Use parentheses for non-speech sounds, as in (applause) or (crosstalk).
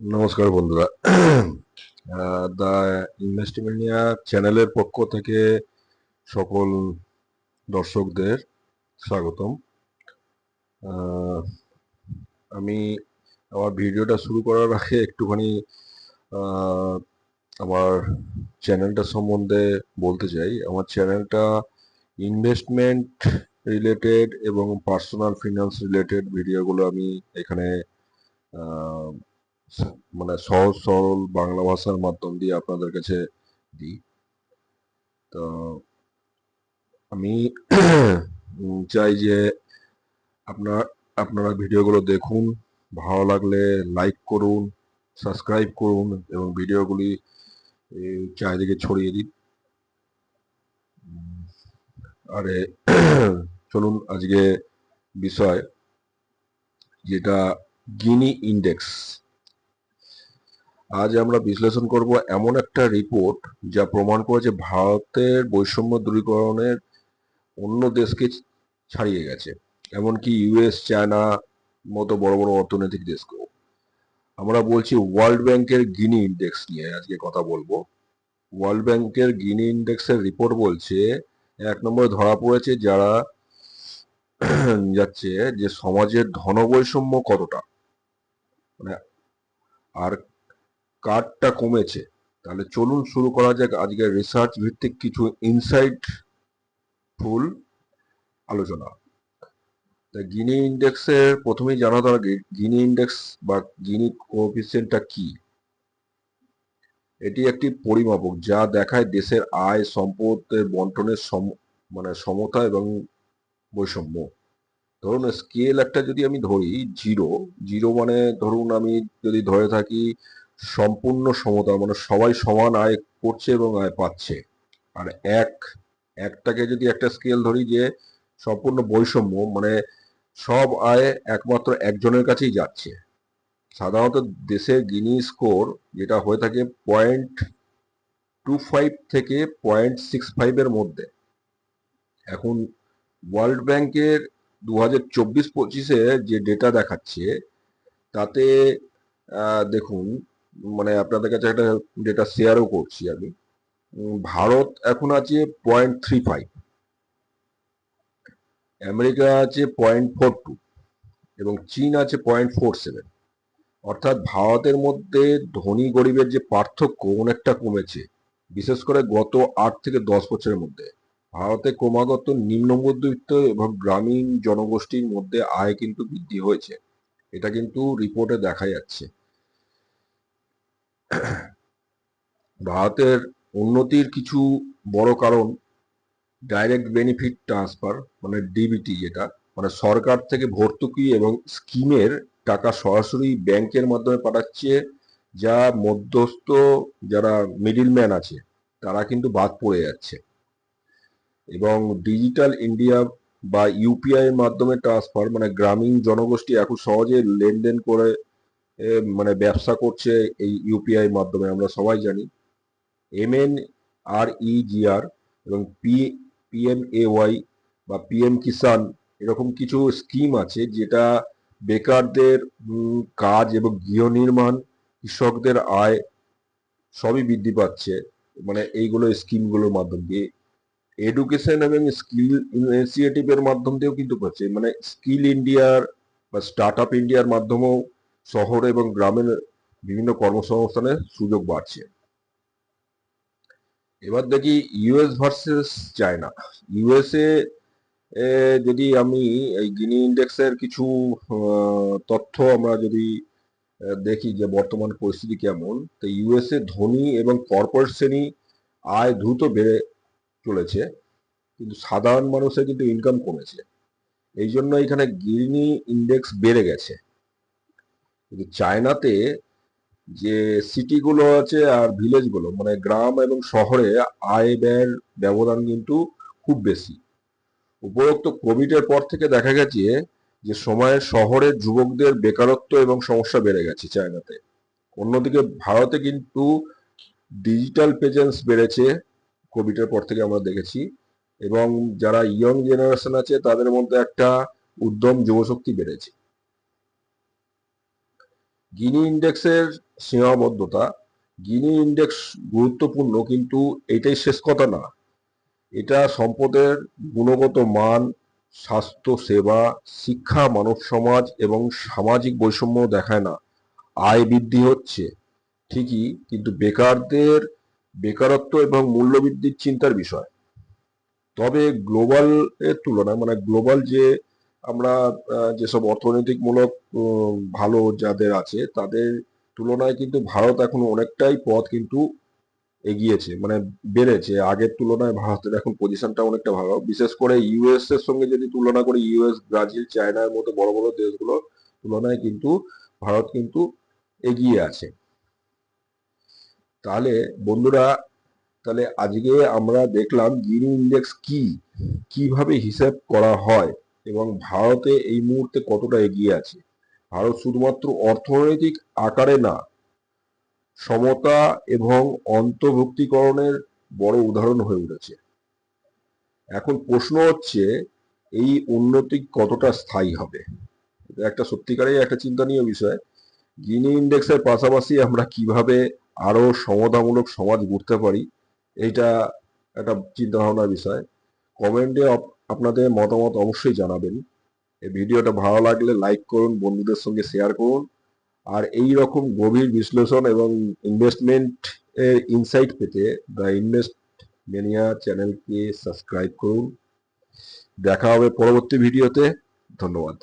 নমস্কার বন্ধুরা। দা ইনভেস্টমেন্টিয়া চ্যানেলের পক্ষ থেকে সকল দর্শকদের স্বাগতম। আমি আমার ভিডিওটা শুরু করার আগে একটুখানি আমার চ্যানেলটা সম্বন্ধে বলতে চাই। আমার চ্যানেলটা ইনভেস্টমেন্ট রিলেটেড এবং পার্সোনাল ফিনান্স রিলেটেড ভিডিওগুলো আমি এখানে মানে সহজ সরল বাংলা ভাষার মাধ্যম দিয়ে আপনাদের কাছে দিই। তো আমি (clears throat) চাই যে আপনার, আপনারা ভিডিওগুলো দেখুন, ভালো লাগলে লাইক করুন, সাবস্ক্রাইব করুন এবং ভিডিওগুলি চারিদিকে ছড়িয়ে দিন। আরে, (clears throat) চলুন আজকে বিষয়, যেটা গিনি ইন্ডেক্স। আজ আমরা বিশ্লেষণ করব এমন একটা রিপোর্ট যা প্রমাণ করেছে ভারতের বৈষম্য দূরীকরণের অন্য দেশকে ছাড়িয়ে গেছে। এমনকি ইউএস চায়না মতো বড় বড় অর্থনৈতিক দেশকেও। আমরা বলছি ওয়ার্ল্ড ব্যাংকের গিনি ইন্ডেক্স নিয়ে আজকে কথা বলব। ওয়ার্ল্ড ব্যাংকের গিনি ইন্ডেক্সের রিপোর্ট বলছে, এক নম্বরে ধরা পড়েছে যারা (clears throat) যাচ্ছে যে সমাজের ধনবৈষম্য কতটা। মানে আর কারটা কমেছে। তাহলে চলুন শুরু করা যাক আজকে রিসার্চ ভিত্তিক কিছু ইনসাইট ফুল আলোচনা। তা গিনি ইন্ডেক্সের প্রথমেই জানা দরকার গিনি ইন্ডেক্স বা গিনি কোএফিসিয়েন্টটা কি? এটি একটি পরিমাপক যা দেখায় দেশের আয় সম্পদের বন্টনের সম মানে সমতা এবং বৈষম্য। ধরুন স্কেল একটা যদি আমি ধরি জিরো জিরো মানে ধরুন আমি যদি ধরে থাকি সম্পূর্ণ সমতা মানে সবাই সমান আয় করছে এবং আয় পাচ্ছে। আর এক, একটাকে যদি একটা স্কেল ধরি যে সম্পূর্ণ বৈষম্য মানে সব আয় একমাত্র একজনের কাছেই যাচ্ছে। সাধারণত দেশের গিনি স্কোর যেটা হয়ে থাকে পয়েন্ট টু ফাইভ থেকে পয়েন্ট সিক্স ফাইভের মধ্যে। এখন ওয়ার্ল্ড ব্যাংকের দু হাজার চব্বিশ পঁচিশে যে ডেটা দেখাচ্ছে, তাতে দেখুন মানে আপনাদের কাছে একটা ডেটা শেয়ারও করছি আমি ভারত এখন আছে পয়েন্ট থ্রি ফাইভ আমেরিকা আছে পয়েন্ট ফোর টু এবং চীন আছে পয়েন্ট ফোর সেভেন অর্থাৎ ভারতের মধ্যে ধনী গরিবের যে পার্থক্য অনেকটা কমেছে, বিশেষ করে গত আট থেকে দশ বছরের মধ্যে। ভারতে ক্রমাগত নিম্ন মধ্যবিত্ত এবং গ্রামীণ জনগোষ্ঠীর মধ্যে আয় কিন্তু বৃদ্ধি হয়েছে। এটা কিন্তু রিপোর্টে দেখা যাচ্ছে। ভারতের উন্নতির কিছু বড় কারণ ডাইরেক্ট বেনিফিট ট্রান্সফার মানে ডিবিটি যেটা মানে সরকার থেকে ভর্তুকি এবং স্কিমের টাকা সরাসরি ব্যাংকের মাধ্যমে পাঠাচ্ছে, যা মধ্যস্থ যারা মিডিলম্যান আছে, তারা কিন্তু বাদ পড়ে যাচ্ছে। এবং ডিজিটাল ইন্ডিয়া বা ইউপিআই এর মাধ্যমে ট্রান্সফার মানে গ্রামীণ জনগোষ্ঠী এখন সহজে লেনদেন করে মানে ব্যবসা করছে এই ইউপিআই মাধ্যমে, আমরা সবাই জানি। এমএন আর ইজিআর এবং পি পিএম ওয়াই বা পিএম কিষান এরকম কিছু স্কিম আছে যেটা বেকারদের কাজ এবং গৃহ নির্মাণ, কৃষকদের আয় সবই বৃদ্ধি পাচ্ছে। মানে এইগুলো স্কিমগুলোর মাধ্যম দিয়ে। এডুকেশন এবং স্কিল ইনিশিয়েটিভের মাধ্যম দিয়েও কিন্তু পাচ্ছে। মানে স্কিল ইন্ডিয়ার বা স্টার্ট আপ ইন্ডিয়ার মাধ্যমেও শহর এবং গ্রামের বিভিন্ন কর্মসংস্থানের সুযোগ বাড়ছে। এবার দেখি ইউএস ভার্সেস চায়না ইউএসএ যদি আমি এই গিনি ইন্ডেক্সের কিছু তথ্য আমরা যদি দেখি যে বর্তমান পরিস্থিতি কেমন, তো ইউএসএ ধনী এবং কর্পোরেট শ্রেণি আয় দ্রুত বেড়ে চলেছে, কিন্তু সাধারণ মানুষের কিন্তু ইনকাম কমেছে। এই জন্য এখানে গিনি ইন্ডেক্স বেড়ে গেছে। কিন্তু চায়নাতে যে সিটিগুলো আছে আর ভিলেজগুলো মানে গ্রাম এবং শহরে আয় ব্যয়ের ব্যবধান কিন্তু খুব বেশি। উপরোক্ত কোভিডের পর থেকে দেখা গেছে যে সময়ে শহরের যুবকদের বেকারত্ব এবং সমস্যা বেড়ে গেছে চায়নাতে। অন্যদিকে ভারতে কিন্তু ডিজিটাল প্রেজেন্স বেড়েছে কোভিডের পর থেকে আমরা দেখেছি এবং যারা ইয়ং জেনারেশন আছে তাদের মধ্যে একটা উদ্যম যুবশক্তি বেড়েছে। গিনি ইন্ডেক্সের সীমাবদ্ধতা, গিনি ইন্ডেক্স গুরুত্বপূর্ণ, কিন্তু এটাই শেষ কথা না। এটা সম্পদের গুণগত মান, স্বাস্থ্য, সেবা, শিক্ষা, মানব সমাজ এবং সামাজিক বৈষম্য দেখায় না। আয় বৃদ্ধি হচ্ছে, ঠিকই, কিন্তু বেকারদের বেকারত্ব এবং মূল্যবৃদ্ধির চিন্তার বিষয়। তবে গ্লোবাল এর তুলনায় মানে গ্লোবাল যে আমরা যেসব অর্থনৈতিকমূলক ভালো যাদের আছে, তাদের তুলনায় কিন্তু ভারত এখন অনেকটাই পথ কিন্তু এগিয়েছে মানে বেড়েছে। আগের তুলনায় ভারতের এখন পজিশনটা অনেকটা ভালো। বিশেষ করে ইউএস এর সঙ্গে যদি তুলনা করি ইউএস ব্রাজিল, চায়নার মতো বড় বড় দেশগুলো তুলনায় কিন্তু ভারত কিন্তু এগিয়ে আছে। তাহলে বন্ধুরা, তাহলে আজকে আমরা দেখলাম গিনি ইন্ডেক্স কি? কীভাবে হিসাব করা হয়? এবং ভারতে এই মুহূর্তে কতটা এগিয়ে আছে? ভারত শুধুমাত্র অর্থনৈতিক আকারে না, সমতা এবং অন্তর্ভুক্তিকরণের বড় উদাহরণ হয়ে উঠেছে। এখন প্রশ্ন হচ্ছে, এই উন্নতি কতটা স্থায়ী হবে? এটা একটা সত্যিকারের একটা চিন্তনীয় বিষয়। গিনি ইন্ডেক্সের পাশাপাশি আমরা কীভাবে আরও সমতামূলক সমাজ গড়তে পারি, এইটা একটা চিন্তা ভাবনার বিষয়। কমেন্টে আপনাদের মতামত অবশ্যই জানাবেন। এই ভিডিওটা ভালো লাগলে লাইক করুন, বন্ধুদের সঙ্গে শেয়ার করুন। আর এই রকম গভীর বিশ্লেষণ এবং ইনভেস্টমেন্ট এর ইনসাইট পেতে দ্য ইনভেস্ট মেনিয়া চ্যানেলকে সাবস্ক্রাইব করুন। দেখা হবে পরবর্তী ভিডিওতে। ধন্যবাদ।